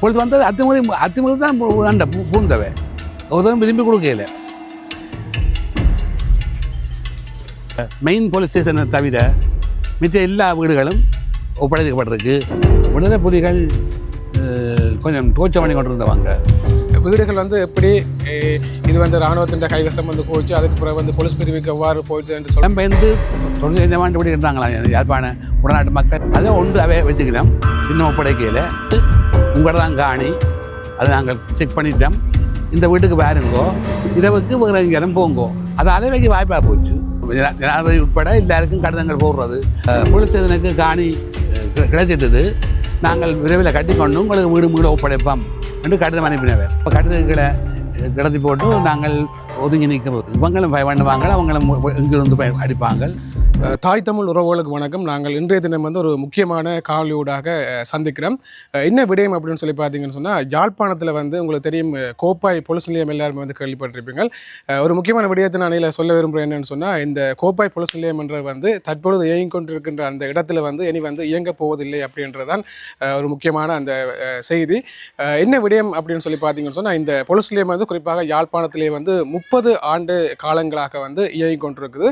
பொழுது வந்தது அத்துமுறை அத்துமுறை தான் வேண்ட பூந்தவை. ஒருத்தரும் விரும்பி கொடுக்கல. மெயின் போலீஸ் ஸ்டேஷனை தவிர மிச்ச எல்லா வீடுகளும் ஒப்படைக்கப்பட்டிருக்கு. விடுதலை புலிகள் கொஞ்சம் தோற்றம் பண்ணி கொண்டிருந்தவங்க. வீடுகள் வந்து எப்படி இது வந்து இராணுவத்தின் கைவசம் வந்து போச்சு அதுக்கு பிறகு வந்து போலீஸ் பிரிவுக்கு எவ்வாறு போச்சு என்று சொல்ல இடம்பெயர்ந்து தொழில் ஆண்டு இப்படி இருந்தாங்களா? யாழ்ப்பாண உடநாட்டு மக்கள். அதை ஒன்று அவை வச்சுக்கிறோம். இன்னும் ஒப்படைக்கையில் உங்களோட தான் காணி அதை நாங்கள் செக் பண்ணிட்டோம். இந்த வீட்டுக்கு பாருங்கோ. இரவுக்கு வேறு எங்கேயும் போங்கோ. அது அலைவைக்கு வாய்ப்பாக போச்சு. ஜனாதிபதி உட்பட எல்லாருக்கும் கடிதங்கள் போடுறது. அஹ், காணி கிடை- கிடைச்சிட்டது. நாங்கள் விரைவில் கட்டிக்கொண்டு உங்களுக்கு வீடு வீடு ஒப்படைப்போம் என்று கடிதம் அனுப்பினவர். இப்போ கடிதங்களை கிடத்தி போட்டு நாங்கள் ஒதுங்கி நிற்கிறது இவங்களும் பய பண்ணுவாங்க அவங்களும் இங்கிருந்து அடிப்பாங்க. தாய் தமிழ் உறவுகளுக்கு வணக்கம். நாங்கள் இன்றைய தினம் வந்து ஒரு முக்கியமான காணொலியூடாக சந்திக்கிறோம். என்ன விடயம் அப்படின்னு சொல்லி பார்த்தீங்கன்னு சொன்னால் யாழ்ப்பாணத்தில் வந்து உங்களுக்கு தெரியும் கோப்பாய் பொலிஸ் நிலையம் எல்லாருமே வந்து கேள்விப்பட்டிருப்பீங்க. ஒரு முக்கியமான விடயத்தை நான் இதில் சொல்ல விரும்புகிறேன் என்னென்னு சொன்னால் இந்த கோப்பாய் பொலிஸ் நிலையம் என்றது வந்து தற்பொழுது இயங்கிக் கொண்டிருக்கின்ற அந்த இடத்துல வந்து இனி வந்து இயங்கப் போவதில்லை அப்படின்றதான் ஒரு முக்கியமான அந்த செய்தி. என்ன விடயம் அப்படின்னு சொல்லி பார்த்தீங்கன்னு சொன்னால் இந்த பொலிஸ் நிலையம் வந்து குறிப்பாக யாழ்ப்பாணத்திலே வந்து முப்பது ஆண்டு காலங்களாக வந்து இயங்கிக் கொண்டிருக்குது.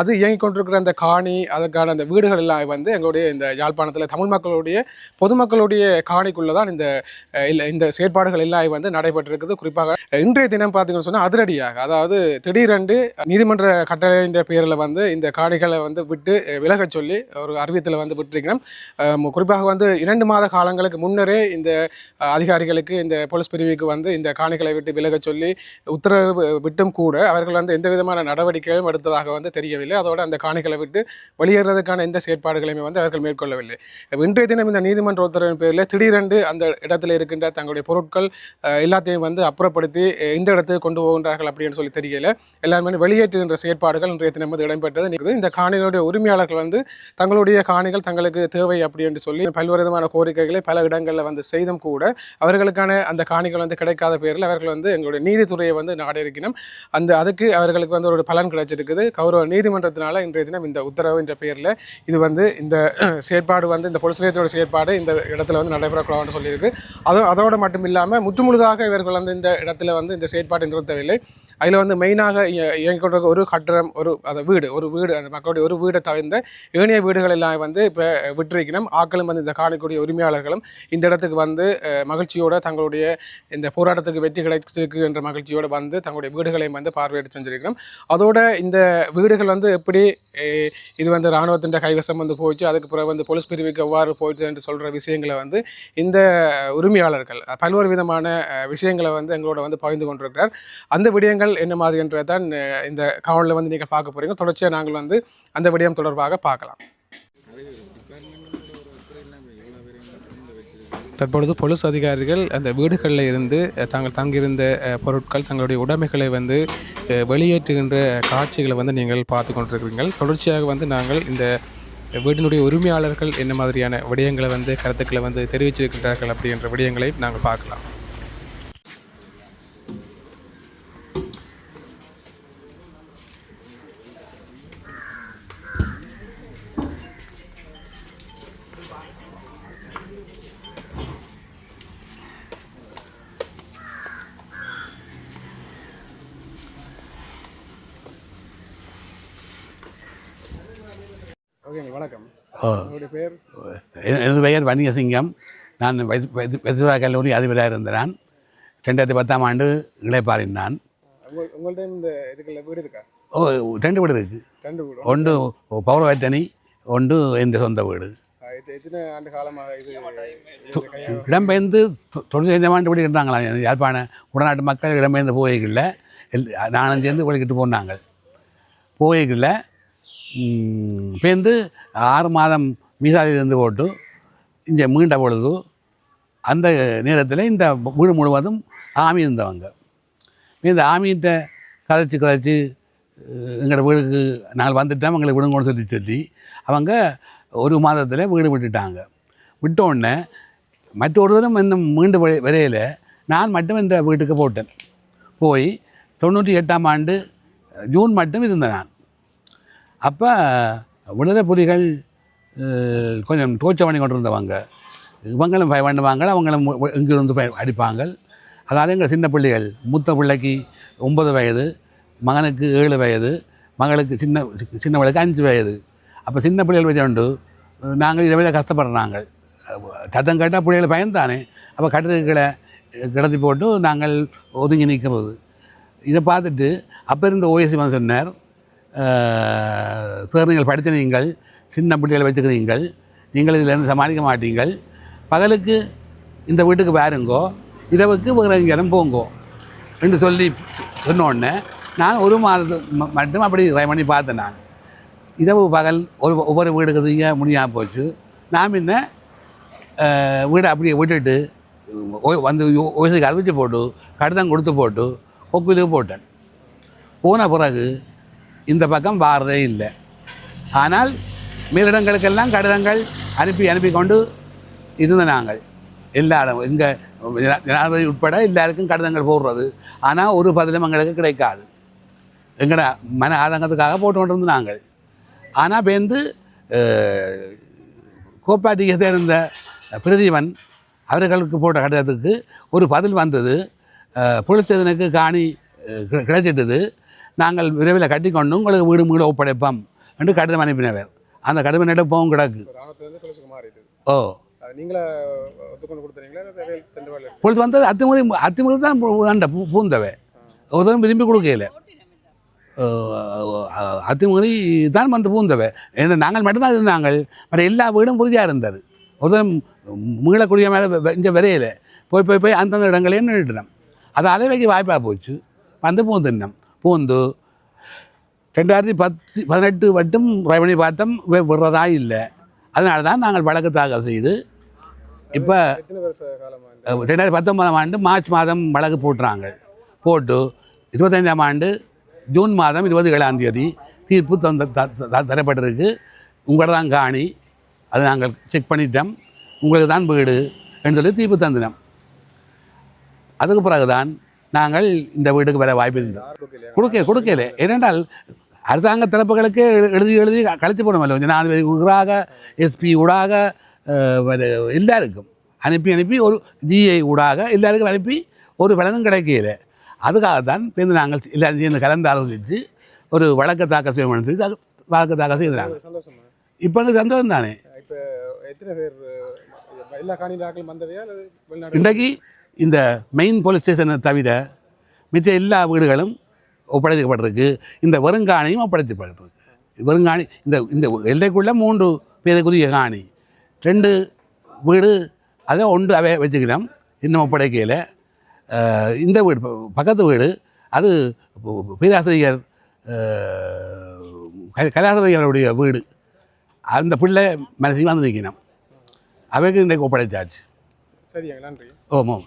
அது இயங்கிக் கொண்டிருக்கிற அந்த காணி அதுக்கான அந்த வீடுகள் எல்லாம் வந்து எங்களுடைய இந்த யாழ்ப்பாணத்தில் தமிழ் மக்களுடைய பொதுமக்களுடைய காணிக்குள்ள தான் இந்த அஹ், இந்த செயற்பாடுகள் எல்லாம் வந்து நடைபெற்றிருக்குது. குறிப்பாக இன்றைய தினம் பார்த்தீங்கன்னு சொன்னால் அதிரடியாக அதாவது திடீரென்று நீதிமன்ற கட்டளையின் பேரில் வந்து இந்த காணிகளை வந்து விட்டு விலக விலகச் சொல்லி ஒரு அறிவித்தில் வந்து விட்டிருக்கிறோம். குறிப்பாக வந்து இரண்டு மாத காலங்களுக்கு முன்னரே இந்த அதிகாரிகளுக்கு இந்த போலீஸ் பிரிவுக்கு வந்து இந்த காணிகளை விட்டு விலகச் சொல்லி உத்தரவு விட்டும் கூட அவர்கள் வந்து எந்த விதமான நடவடிக்கைகளும் எடுத்ததாக வந்து தெரியவில்லை. அதோட அந்த காணிகளை விட்டு வெளியேறதுக்கான எந்த செயற்பாடுகளையுமே வந்து அவர்கள் மேற்கொள்ளவில்லை. இன்றைய தினம் இந்த நீதிமன்ற உத்தரவின் பேரில் திடீரென்று அந்த இடத்துல இருக்கின்ற தங்களுடைய பொருட்கள் எல்லாத்தையும் வந்து அப்புறப்படுத்தி இந்த இடத்துக்கு கொண்டு போகின்றார்கள் அப்படின்னு சொல்லி தெரியல. எல்லாருமே வெளியேற்றுகின்ற செயற்பாடுகள் இன்றைய தினம் வந்து இடம்பெற்றது. நிற்குது இந்த காணிகளுடைய உரிமையாளர்கள் வந்து தங்களுடைய காணிகள் தங்களுக்கு தேவை அப்படி என்று சொல்லி பல்வேறு விதமான கோரிக்கைகளை பல இடங்களில் வந்து செய்தும் கூட அவர்களுக்கான அந்த காணிகள் வந்து கிடைக்காத பேரில் அவர்கள் வந்து எங்களுடைய நீதித்துறையை வந்து நாடி இருக்கணும் அந்த அதுக்கு அவர்களுக்கு வந்து ஒரு பலன் கிடைச்சிருக்குது. கௌரவ நீதிமன்றத்தினால இன்றைய தினம் இந்த உத்தரவு என்ற பெயரில் இது வந்து இந்த செயற்பாடு வந்து இந்த பொலிஸ் நிலையத்தோட செயற்பாடு இந்த இடத்துல வந்து நடைபெறக்கூடாதுன்னு சொல்லியிருக்கு. அதோ அதோட மட்டும் இல்லாமல் முற்றுமுழுதாக இவர்கள் வந்து இந்த இடத்துல வந்து இந்த செயற்பாடு நிறுத்தவில்லை. அதில் வந்து மெயினாக இயங்கிக்கொண்ட ஒரு கட்டடம் ஒரு அந்த வீடு ஒரு வீடு அந்த மக்களுடைய ஒரு வீடை தவிர்ந்த ஏனைய வீடுகள் எல்லாம் வந்து இப்போ விட்டிருக்கணும் ஆக்களும் வந்து இந்த காணிக்கூடிய உரிமையாளர்களும் இந்த இடத்துக்கு வந்து மகிழ்ச்சியோடு மகிழ்ச்சியோட தங்களுடைய இந்த போராட்டத்துக்கு வெற்றி கிடைச்சிருக்கு என்ற மகிழ்ச்சியோடு வந்து தங்களுடைய வீடுகளையும் வந்து பார்வையிட்டு செஞ்சிருக்கிறோம் அதோட இந்த வீடுகள் வந்து எப்படி இது வந்து இராணுவத்தின் கைவசம் வந்து போச்சு அதுக்கு பிறகு வந்து போலீஸ் பிரிவுக்கு எவ்வாறு போச்சு என்று சொல்கிற விஷயங்களை வந்து இந்த உரிமையாளர்கள் பல்வேறு விதமான விஷயங்களை வந்து எங்களோட வந்து பகிர்ந்து கொண்டிருக்கிறார். அந்த விடயங்கள் என்ன மாதிரின்றதான் தான் இந்த காவலில் வந்து நீங்கள் பார்க்க போறீங்க. தொடர்ச்சியாக நாங்கள் வந்து அந்த விடயம் தொடர்பாக பார்க்கலாம். தற்பொழுது போலீஸ் அதிகாரிகள் அந்த வீடுகளில் இருந்து தாங்கள் தங்கியிருந்த பொருட்கள் தங்களுடைய உடைமைகளை வந்து வெளியேற்றுகின்ற காட்சிகளை வந்து நீங்கள் பார்த்து கொண்டிருக்கிறீர்கள். தொடர்ச்சியாக வந்து நாங்கள் இந்த வீட்டினுடைய உரிமையாளர்கள் என்ன மாதிரியான விடயங்களை வந்து கருத்துக்களை வந்து தெரிவிச்சிருக்கின்றார்கள் அப்படின்ற விடயங்களை நாங்கள் பார்க்கலாம். வணக்கம். ஓ, உங்களுடைய பேர்? எனது பெயர் வணிகசிங்கம் நான் வெதுரா கல்லூரி அதிபராக இருந்தேன். ரெண்டாயிரத்தி பத்தாம் ஆண்டு இளைப்பாறினான் உங்கள் உங்கள்ட்ட இந்த இதுக்குள்ள வீடு இருக்கா? ஓ ரெண்டு வீடு இருக்குது ரெண்டு வீடு. ஒன்று பௌரவத்தனி ஒன்று என் சொந்த வீடு. இடம்பெயர்ந்து தொ- தொழில் ஐந்தாம் ஆண்டு இப்படி இருந்தாங்களா யாழ்ப்பாண உடநாட்டு மக்கள் இடம்பெயர்ந்து எல் நானும் சேர்ந்து ஒழிக்கிட்டு போனாங்க. போய்களில் பேர்ந்து ஆறு மாதம் மீசாலில் இருந்து போட்டு இங்கே மீண்ட பொழுது அந்த நேரத்தில் இந்த வீடு முழுவதும் ஆமி இருந்தவங்க. இந்த ஆமியத்தை கதைச்சி கதைச்சி எங்களோட வீடுக்கு நாங்கள் வந்துட்டோம் எங்களை விடுங்கன்னு சொல்லி சொல்லி அவங்க ஒரு மாதத்தில் வீடு விட்டுட்டாங்க. விட்ட உடனே மற்றொருவரும் இன்னும் மீண்டு விரையில். நான் மட்டும் இந்த வீட்டுக்கு போட்டேன். போய் தொண்ணூற்றி எட்டாம் ஆண்டு ஜூன் மட்டும் இருந்தேன் நான். அப்போ விடுதலை புலிகள் கொஞ்சம் தோற்றம் பண்ணி கொண்டிருந்தவங்க இவங்களும் பய பண்ணுவாங்க அவங்களும் இங்கிருந்து பய அடிப்பாங்க அதாவது எங்கள் சின்ன பிள்ளைகள் மூத்த பிள்ளைக்கு ஒன்பது வயது மகனுக்கு ஏழு வயது மகளுக்கு சின்ன சின்னவளுக்கு அஞ்சு வயது. அப்போ சின்ன பிள்ளைகள் வச்சுண்டு நாங்கள் இதை விட கஷ்டப்படுறாங்க சத்தம் கேட்டால் பிள்ளைகள் பயந்தானே அப்போ கட்டத்துக்களை கிடத்தி போட்டு நாங்கள் ஒதுங்கி நிற்கிறது. இதை பார்த்துட்டு அப்போ இருந்த ஓஎஸ்சி வந்து சொன்னார் சார் நீங்கள் படித்த நீங்கள் சின்ன பிள்ளைகளை வச்சுக்கிறீங்கள் நீங்கள் இதிலேருந்து சமாளிக்க மாட்டீங்கள். பகலுக்கு இந்த வீட்டுக்கு பாருங்கோ இரவுக்கு வேறு எங்கேயும் போங்கோ என்று சொல்லி சொன்னோடனே நான் ஒரு மாதம் மட்டும் அப்படி ட்ரை பண்ணி பார்த்தேன் நான். இரவு பகல் ஒரு ஒவ்வொரு வீடுக்கு செய்ய முடியாமல் போச்சு. நான் முன்ன வீடை அப்படியே விட்டுட்டு வந்து ஓசைக்கு அறிவிச்சு போட்டு கடிதம் கொடுத்து போட்டு ஒப்பிலுக்கு போட்டேன். போன பிறகு இந்த பக்கம் வாரதே இல்லை. ஆனால் மேலிடங்களுக்கெல்லாம் கடிதங்கள் அனுப்பி அனுப்பி கொண்டு இருந்த நாங்கள். எல்லாரும் இங்கே ஜனாதிபதி உட்பட எல்லாருக்கும் கடிதங்கள் போடுறது. ஆனால் ஒரு பதிலும் எங்களுக்கு கிடைக்காது. எங்களோட மன ஆதங்கத்துக்காக போட்டு கொண்டு நாங்கள். ஆனால் பேருந்து கோப்பாட்டியை சேர்ந்த பிரதீபன் அவர்களுக்கு போட்ட கடிதத்துக்கு ஒரு பதில் வந்தது. புலித்தேதனுக்கு காணி கிடைச்சிட்டது நாங்கள் விரைவில் கட்டிக்கொண்டு உங்களுக்கு வீடு வீடு ஒப்படைப்போம் என்று கடிதம் அனுப்பினவர். அந்த கடிதம் எடுப்பவும் கிடக்கு. ஓ. பொழுது வந்தது அத்துமுறை அத்துமுறை தான் பூந்தவை. ஒருத்தரும் விரும்பி கொடுக்கல. அத்துமுறை தான் வந்து பூந்தவை. ஏன்னா நாங்கள் மட்டும்தான் இருந்தாங்கள். மற்ற எல்லா வீடும் புரிதியாக இருந்தது. ஒருத்தரும் மீளக்கூடிய மேலே இங்கே விரையில. போய் போய் போய் அந்தந்த இடங்களே நின்றுட்டோம். அது அலைவைக்கு வாய்ப்பாக போச்சு. வந்து பூந்துட்டோம் பூந்து ரெண்டாயிரத்தி பத்து பதினெட்டு மட்டும் பண்ணி பார்த்தோம் விடுறதா இல்லை. அதனால தான் நாங்கள் வழக்கு தாக்கல் செய்து இப்போ ரெண்டாயிரத்தி பத்தொன்பதாம் ஆண்டு மார்ச் மாதம் வழக்கு போட்டுறாங்க. போட்டு இருபத்தஞ்சாம் ஆண்டு ஜூன் மாதம் இருபது ஏழாம் தேதி தீர்ப்பு தந்த தரப்பட்டிருக்கு. உங்களோட தான் காணி. அதை நாங்கள் செக் பண்ணிட்டோம். உங்களுக்கு தான் வீடு என்று சொல்லி தீர்ப்பு தந்தினோம். அதுக்கு பிறகுதான் நாங்கள் இந்த வீட்டுக்கு வர வாய்ப்பு இருந்தது. கொடுக்க கொடுக்கல. ஏனென்றால் அரசாங்க தரப்புகளுக்கு எழு- எழுதி எழுதி கழித்து போடமல்ல ஜனாதிபதி ஊடாக எஸ்பி ஊடாக எல்லாருக்கும் அனுப்பி அனுப்பி ஒரு ஜிஐ ஊடாக எல்லாருக்கும் அனுப்பி ஒரு பலனும் கிடைக்கல. அதுக்காகத்தான் பேருந்து நாங்கள் எல்லாரும் சேர்ந்து கலந்து ஆலோசித்து ஒரு வழக்கு தாக்கல் தாக்க- வழக்கு தாக்கல் சந்தோஷமா இப்போ எனக்கு சந்தோஷம் தானே? இன்றைக்கு இந்த மெயின் போலீஸ் ஸ்டேஷனை தவிர மிச்ச எல்லா வீடுகளும் ஒப்படைக்கப்பட்டிருக்கு. இந்த வருங்காணியும் ஒப்படைக்கப்பட்டிருக்கு. வருங்காணி இந்த இந்த எல்லைக்குள்ளே மூன்று பேருக்குரிய காணி. ரெண்டு வீடு அதை ஒன்று அவை வச்சுக்கிறோம். இன்னும் ஒப்படைக்கையில் இந்த வீடு பக்கத்து வீடு அது பேராசிரியர் அஹ், க- கலாசிரியருடைய வீடு. அந்த பிள்ளை மனசில் வந்து நிற்கணும் அவைக்கு இன்றைக்கு ஒப்படைச்சாச்சு. சரியா நன்றி. ஓமோ